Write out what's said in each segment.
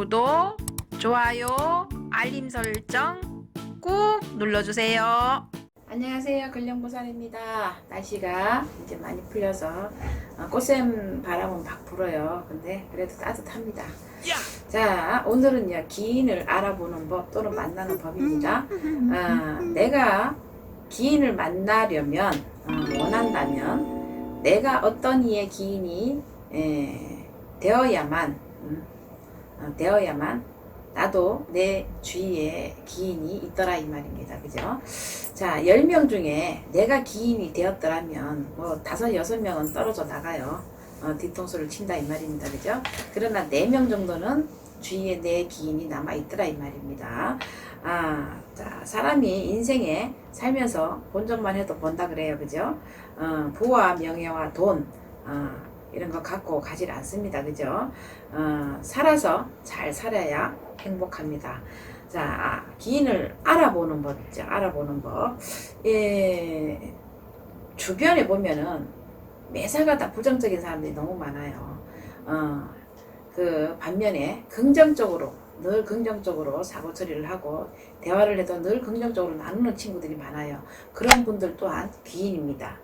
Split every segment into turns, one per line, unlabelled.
구독, 좋아요, 알림 설정 꾹 눌러주세요.
안녕하세요. 근령보살입니다. 날씨가 이제 많이 풀려서 어, 꽃샘 바람은 막 불어요. 근데 그래도 따뜻합니다. 자, 오늘은요 기인을 알아보는 법 또는 만나는 법입니다. 아, 내가 기인을 만나려면 어, 원한다면 내가 어떤 이의 기인이 에, 되어야만 음, 어, 되어야만 나도 내 주위에 기인이 있더라 이 말입니다. 그죠? 자, 10명 중에 내가 기인이 되었더라면 뭐 다섯 여섯 명은 떨어져 나가요. 어, 뒤통수를 친다 이 말입니다. 그죠? 그러나 4명 정도는 주위에 내 기인이 남아 있더라 이 말입니다. 아, 자, 사람이 인생에 살면서 본 적만 해도 본다 그래요. 그죠? 어, 부와 명예와 돈, 어, 이런 거 갖고 가질 않습니다. 그죠? 어, 살아서 잘 살아야 행복합니다. 자, 아, 기인을 알아보는 법 있죠. 알아보는 법. 예, 주변에 보면은 매사가 다 부정적인 사람들이 너무 많아요. 어, 그 반면에 긍정적으로 늘 긍정적으로 사고 처리를 하고 대화를 해도 늘 긍정적으로 나누는 친구들이 많아요. 그런 분들 또한 기인입니다.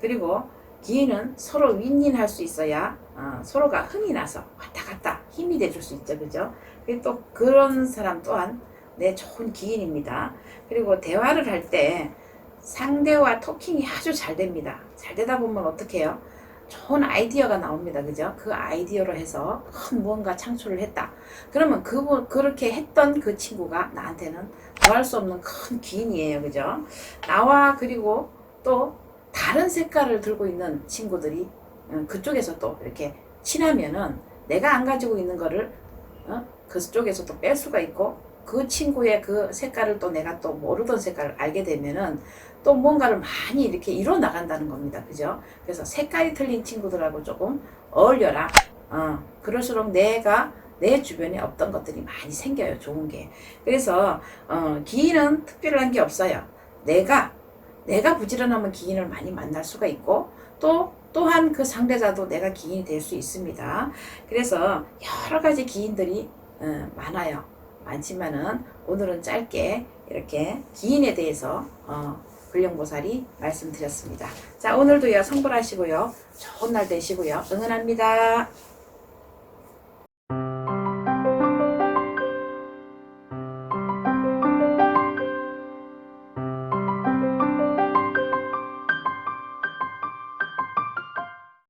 그리고 기인은 서로 윈윈할 수 있어야 어, 서로가 흥이 나서 왔다 갔다 힘이 돼줄 수 있죠, 그죠? 그리고 또 그런 사람 또한 내 좋은 기인입니다. 그리고 대화를 할 때 상대와 토킹이 아주 잘 됩니다. 잘 되다 보면 어떻게 해요? 좋은 아이디어가 나옵니다. 그죠? 그 아이디어로 해서 큰 무언가 창출을 했다. 그러면 그, 그렇게 했던 그 친구가 나한테는 더할 수 없는 큰 기인이에요. 그죠? 나와 그리고 또 다른 색깔을 들고 있는 친구들이 어, 그쪽에서 또 이렇게 친하면은 내가 안 가지고 있는 거를 어? 그쪽에서 또 뺄 수가 있고 그 친구의 그 색깔을 또 내가 또 모르던 색깔을 알게 되면은 또 뭔가를 많이 이렇게 이뤄 나간다는 겁니다. 그죠? 그래서 색깔이 틀린 친구들하고 조금 어울려라. 어, 그럴수록 내가 내 주변에 없던 것들이 많이 생겨요. 좋은 게. 그래서 어, 기인은 특별한 게 없어요. 내가 내가 부지런하면 기인을 많이 만날 수가 있고 또 또한 그 상대자도 내가 기인이 될 수 있습니다. 그래서 여러 가지 기인들이 어, 많아요. 많지만은 오늘은 짧게 이렇게 기인에 대해서 어, 불령보살이 말씀드렸습니다. 자 오늘도요 성불하시고요 좋은 날 되시고요 응원합니다.